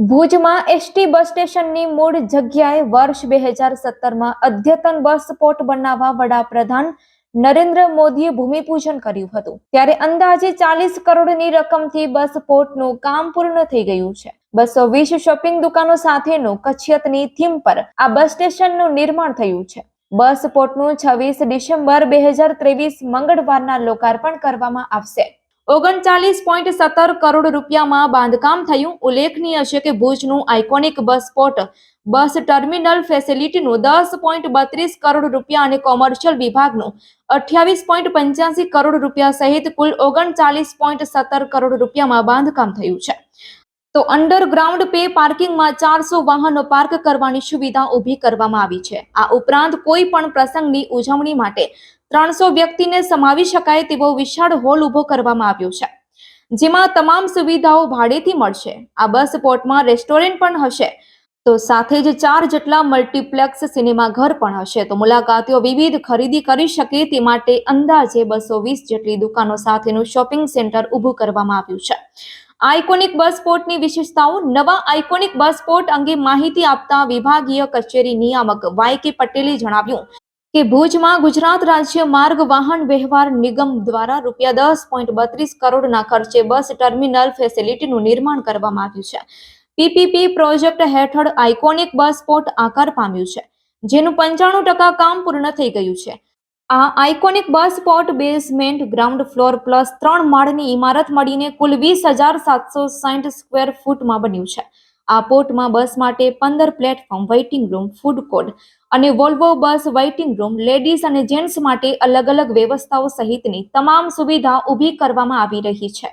ભુજમાં ST bus સ્ટેશનની મૂળ જગ્યાએ વર્ષ બે હજાર સત્તરમાં અદ્યતન બસ પોર્ટ બનાવવા વડાપ્રધાન નરેન્દ્ર મોદીએ ભૂમિપૂજન કર્યું હતું. ત્યારે અંદાજે ચાલીસ કરોડની રકમથી બસ પોર્ટનું કામ પૂર્ણ થઈ ગયું છે. બસો વીસ શોપિંગ દુકાનો સાથેનું કચ્છિયતની થીમ પર આ બસ સ્ટેશનનું નિર્માણ થયું છે. બસ પોર્ટનું છવ્વીસ ડિસેમ્બર બે હજાર ત્રેવીસ મંગળવારના લોકાર્પણ કરવામાં આવશે. ઓગણચાલીસ પોઈન્ટ સત્તર કરોડ રૂપિયામાં બાંધકામ થયું. ઉલ્લેખનીય છે કે ભુજનું iconic bus spot bus terminal ફેસિલિટીનું દસ પોઈન્ટ બત્રીસ કરોડ રૂપિયા અને કોમર્શિયલ વિભાગનું અઠ્યાવીસ પોઈન્ટ પંચ્યાસી કરોડ રૂપિયા સહિત કુલ ઓગણચાલીસ પોઈન્ટ સત્તર કરોડ રૂપિયામાં બાંધકામ થયું છે. તો અંડરગ્રાઉન્ડ પે પાર્કિંગમાં ચારસો વાહનો પાર્ક કરવાની સુવિધા ઊભી કરવામાં આવી છે. આ ઉપરાંત કોઈ પણ પ્રસંગની ઉજવણી માટે ત્રણસો વ્યક્તિને સમાવી શકાય તેવો વિશાળ હોલ ઊભો કરવામાં આવ્યો છે. જેમાં તમામ સુવિધાઓ ભાડેથી મળશે. આ બસ પોર્ટમાં રેસ્ટોરન્ટ પણ હશે. તો સાથે જ ચાર જેટલા મલ્ટીપ્લેક્સ સિનેમા ઘર પણ હશે. તો મુલાકાતીઓ વિવિધ ખરીદી કરી શકે તે માટે અંદાજે બસો વીસ જેટલી દુકાનો સાથેનું શોપિંગ સેન્ટર ઊભું કરવામાં આવ્યું છે. આઇકોનિક બસ પોર્ટની વિશેષતાઓ. નવા આઇકોનિક બસ પોર્ટ અંગે માહિતી આપતા વિભાગીય કચેરી નિયામક વાય કે પટેલે જણાવ્યું કે ભુજમાં ગુજરાત રાજ્ય માર્ગ વાહન વ્યવહાર નિગમ દ્વારા રૂપિયા દસ પોઈન્ટ બત્રીસ કરોડના ખર્ચે બસ ટર્મિનલ ફેસિલિટીનું નિર્માણ કરવામાં આવ્યું છે. પીપીપી પ્રોજેક્ટ હેઠળ આઇકોનિક બસ સ્પોટ આકાર પામ્યું છે, જેનું પંચાણું ટકા કામ પૂર્ણ થઈ ગયું છે. આ iconic bus spot basement ground floor plus ત્રણ માળની ઇમારત મળીને કુલ વીસ હજાર સાતસો સાઠ સ્ક્વેર ફૂટમાં બન્યું છે. આ પોર્ટમાં બસ માટે પંદર platform waiting room food court અને Volvo bus waiting room ladies અને જેન્ટ્સ માટે અલગ અલગ વ્યવસ્થાઓ સહિતની તમામ સુવિધા ઊભી કરવામાં આવી રહી છે.